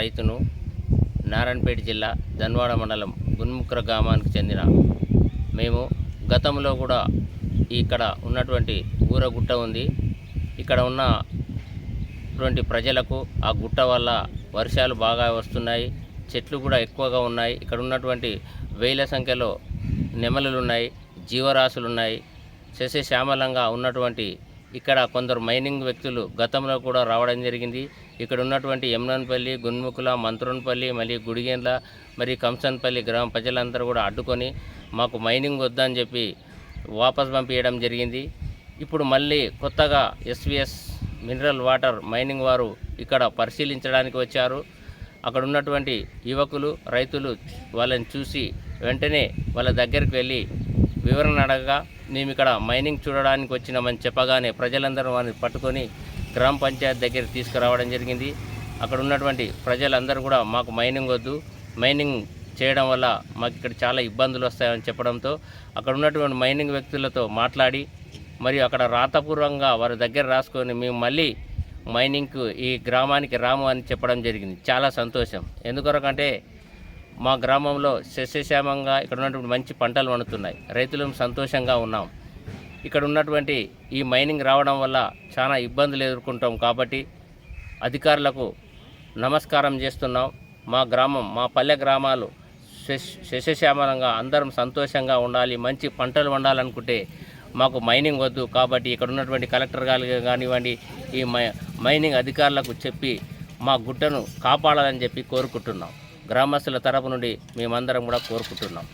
రైతును నారాయణపేట జిల్లా ధన్వాడ మండలం గున్ముక్ర గ్రామానికి చెందిన మేము గతంలో కూడా ఇక్కడ ఉన్నటువంటి ఊర గుట్ట ఉంది. ఇక్కడ ఉన్నటువంటి ప్రజలకు ఆ గుట్ట వల్ల వర్షాలు బాగా వస్తున్నాయి. చెట్లు కూడా ఎక్కువగా ఉన్నాయి. ఇక్కడ ఉన్నటువంటి వేల సంఖ్యలో నెమలులు ఉన్నాయి జీవరాశులు ఉన్నాయి శస్యశ్యామలంగా ఉన్నటువంటి ఇక్కడ కొందరు మైనింగ్ వ్యక్తులు గతంలో కూడా రావడం జరిగింది. ఇక్కడ ఉన్నటువంటి యమునన్పల్లి గున్ముకుల మంత్రునపల్లి మళ్ళీ గుడిగేండ్ల మరి కంసన్పల్లి గ్రామ ప్రజలందరూ కూడా అడ్డుకొని మాకు మైనింగ్ వద్దని చెప్పి వాపస్ పంపించడం జరిగింది. ఇప్పుడు మళ్ళీ కొత్తగా ఎస్విఎస్ మినరల్ వాటర్ మైనింగ్ వారు ఇక్కడ పరిశీలించడానికి వచ్చారు. అక్కడ ఉన్నటువంటి యువకులు రైతులు వాళ్ళని చూసి వెంటనే వాళ్ళ దగ్గరికి వెళ్ళి వివరణ అడగగా మేము ఇక్కడ మైనింగ్ చూడడానికి వచ్చినామని చెప్పగానే ప్రజలందరూ వారిని పట్టుకొని గ్రామ పంచాయత్ దగ్గర తీసుకురావడం జరిగింది. అక్కడ ఉన్నటువంటి ప్రజలందరూ కూడా మాకు మైనింగ్ వద్దు. మైనింగ్ చేయడం వల్ల మాకు ఇక్కడ చాలా ఇబ్బందులు వస్తాయని చెప్పడంతో అక్కడ ఉన్నటువంటి మైనింగ్ వ్యక్తులతో మాట్లాడి మరియు అక్కడ రాతపూర్వంగా వారి దగ్గర రాసుకొని మేము మళ్ళీ మైనింగ్కు ఈ గ్రామానికి రాము అని చెప్పడం జరిగింది. చాలా సంతోషం. ఎందుకొరకంటే మా గ్రామంలో సస్యశ్యామంగా ఇక్కడ ఉన్నటువంటి మంచి పంటలు వండుతున్నాయి రైతులు సంతోషంగా ఉన్నాం. ఇక్కడ ఉన్నటువంటి ఈ మైనింగ్ రావడం వల్ల చాలా ఇబ్బందులు ఎదుర్కొంటాం కాబట్టి అధికారులకు నమస్కారం చేస్తున్నాం. మా గ్రామం మా పల్లె గ్రామాలు శశ్- శస్యశ్యామలంగా అందరం సంతోషంగా ఉండాలి. మంచి పంటలు వండాలనుకుంటే మాకు మైనింగ్ వద్దు. కాబట్టి ఇక్కడ ఉన్నటువంటి కలెక్టర్ గారు కానివ్వండి ఈ మై మైనింగ్ అధికారులకు చెప్పి మా గుట్టను కాపాడాలని చెప్పి కోరుకుంటున్నాం. గ్రామస్తుల తరపు నుండి మేమందరం కూడా కోరుకుంటున్నాం.